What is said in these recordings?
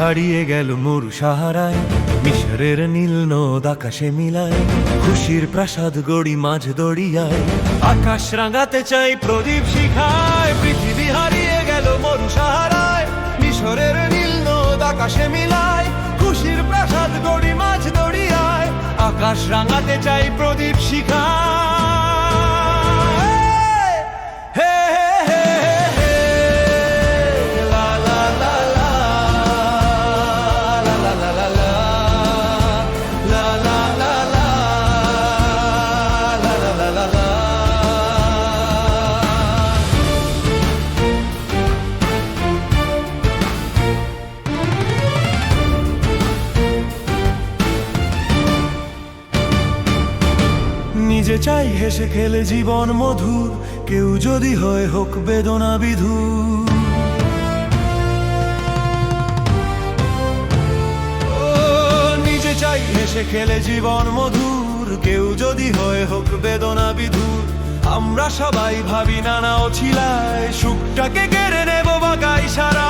হারিয়ে গেল মরু সাহারায়। মিশরের নীল নদ আকাশে মিলায়, খুশির প্রাসাদ গড়ি মাঝ দড়িয়ায়। আকাশ রাঙাতে চাই প্রদীপ শিখায়, পৃথিবী হারিয়ে গেল মরু সাহারায়। মিশরের নীল নদ আকাশে মিলায়, খুশির প্রাসাদ গড়ি মাঝ দড়িয়ায়। আকাশ রাঙাতে চাই প্রদীপ শিখায়। নিজে চাই হেসে খেলে জীবন মধুর কেউ যদি হয় হোক বেদনা বিধুর। ও, নিজে চাই হেসে খেলে জীবন মধুর কেউ যদি হয় হোক বেদনা বিধুর। আমরা সবাই ভাবি নানা অছিলায় সুখটাকে কেড়ে নেব বাগাই সারা।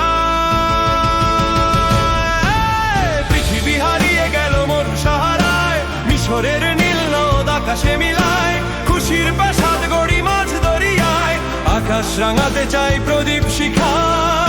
পৃথিবী হারিয়ে গেল মরু সাহারায় মিশরের আকাশে মিলায় খুশির প্রাসাদ গড়ি মাছ দরিয়ায় আকাশ রাঙাতে চাই প্রদীপ শিখায়।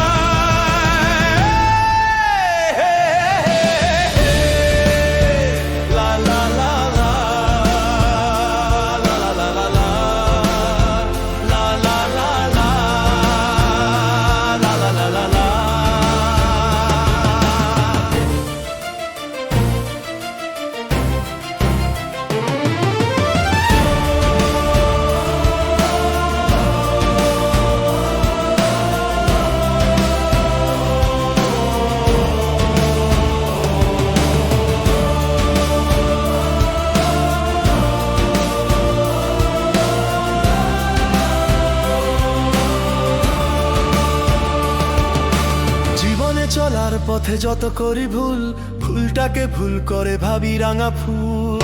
চলার পথে যত করি ভুল, ভুলটাকে ভুল করে ভাবি রাঙা ফুল।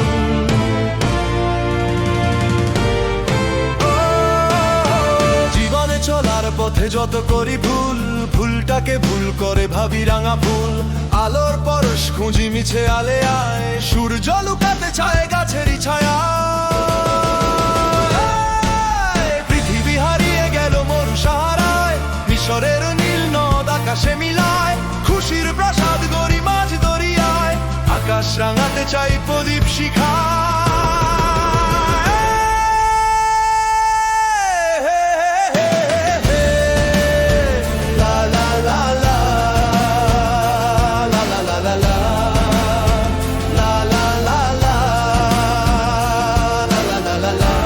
জীবনে চলার পথে যত করি ভুল, ভুলটাকে ভুল করে ভাবি রাঙা ফুল। আলোর পরশ খুঁজি মিছে আলে আয়, সূর্য লুকাতে চায় আকাশ রাঙাতে চাই প্রদীপ শিখা la la